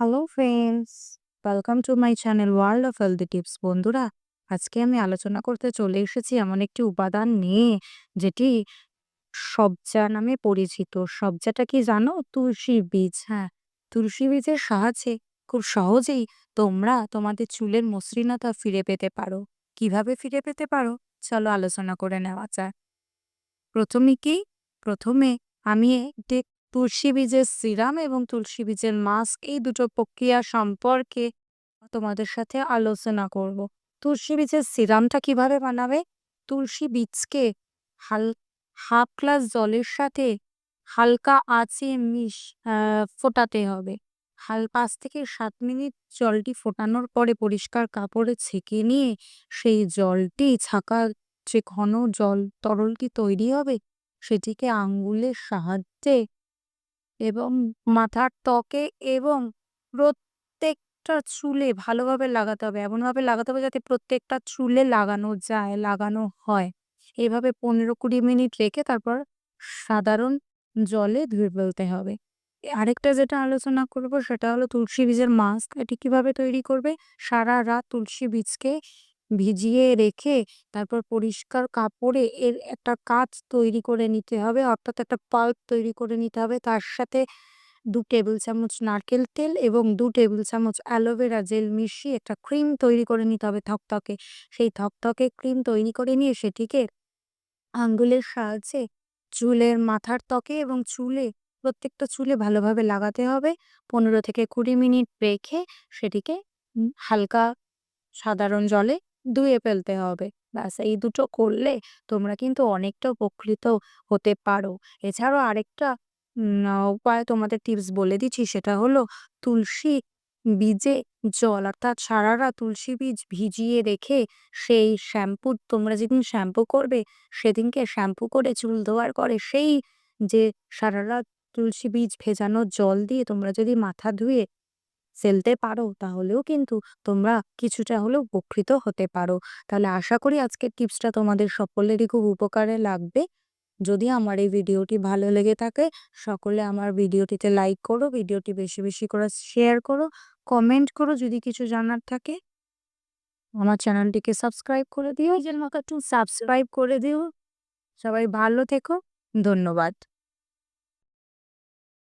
Hello friends welcome to my channel world of healthy tips বন্ধুরা, আজকে আমি আলোচনা করতে চলে এসেছি এমন একটি উপাদান নিয়ে, যেটি সবজা নামে পরিচিত। সবজাটা কি জানো? তুলসী বীজ হ্যাঁ। তুলসী বীজের সাহায্যে খুব সহজেই তোমরা তোমাদের চুলের মসৃণতা ফিরে পেতে পারো। কীভাবে ফিরে পেতে পারো? চলো আলোচনা করে নেওয়া যাক। প্রথমে কি? প্রথমে আমি একটি তুলসী বীজের সিরাম এবং তুলসী বীজের মাস্ক, এই দুটো প্রক্রিয়া সম্পর্কে তোমাদের সাথে আলোচনা করব। তুলসী বীজের সিরামটা কীভাবে বানাবে? তুলসী বীজকে হাল, হাফ গ্লাস জলের সাথে হালকা আঁচে মিশ ফোটাতে হবে। হাল, পাঁচ থেকে সাত মিনিট জলটি ফোটানোর পরে পরিষ্কার কাপড়ে ছেঁকে নিয়ে সেই জলটি, ছাকা যে ঘন জল তরলটি তৈরি হবে, সেটিকে আঙ্গুলের সাহায্যে এবং মাথার ত্বকে এবং প্রত্যেকটা চুলে ভালোভাবে লাগাতে হবে। এমনভাবে লাগাতে হবে যাতে প্রত্যেকটা চুলে লাগানো যায়, লাগানো হয়। এভাবে পনেরো কুড়ি মিনিট রেখে তারপর সাধারণ জলে ধুয়ে ফেলতে হবে। আরেকটা যেটা আলোচনা করব সেটা হলো তুলসী বীজের মাস্ক। এটি কীভাবে তৈরি করবে? সারা রাত তুলসী বীজকে ভিজিয়ে রেখে তারপর পরিষ্কার কাপড়ে এর একটা কাঁচ তৈরি করে নিতে হবে। অর্থাৎ একটা পাল্প তৈরি করে নিতে হবে। তার সাথে দু টেবিল চামচ নারকেল তেল এবং দু টেবিল চামচ অ্যালোভেরা জেল মিশিয়ে একটা ক্রিম তৈরি করে নিতে হবে থকথকে। সেই থকথকে ক্রিম তৈরি করে নিয়ে সেটিকে আঙ্গুলের সাহায্যে চুলের মাথার ত্বকে এবং চুলে, প্রত্যেকটা চুলে ভালোভাবে লাগাতে হবে। পনেরো থেকে কুড়ি মিনিট রেখে সেটিকে হালকা সাধারণ জলে ধুয়ে ফেলতে হবে। ব্যাস, এই দুটো করলে তোমরা কিন্তু অনেকটা উপকৃত হতে পারো। এছাড়াও আরেকটা উপায় তোমাদের টিপস বলে দিচ্ছি, সেটা হলো তুলসী বীজে জল, অর্থাৎ সারা রাত তুলসী বীজ ভিজিয়ে রেখে সেই শ্যাম্পু, তোমরা যেদিন শ্যাম্পু করবে, সেদিনকে শ্যাম্পু করে চুল ধোয়ার পরে সেই যে সারারা তুলসী বীজ ভেজানো জল দিয়ে তোমরা যদি মাথা ধুয়ে ফেলতে পারো, তাহলেও কিন্তু তোমরা কিছুটা হলেও উপকৃত হতে পারো। তাহলে আশা করি আজকের টিপসটা তোমাদের সকলেরই খুব উপকারে লাগবে। যদি আমার এই ভিডিওটি ভালো লেগে থাকে, সকলে আমার ভিডিওটিতে লাইক করো, ভিডিওটি বেশি বেশি করে শেয়ার করো, কমেন্ট করো যদি কিছু জানার থাকে। আমার চ্যানেলটিকে সাবস্ক্রাইব করে দিও। একটু সাবস্ক্রাইব করে দিও। সবাই ভালো থেকো। ধন্যবাদ।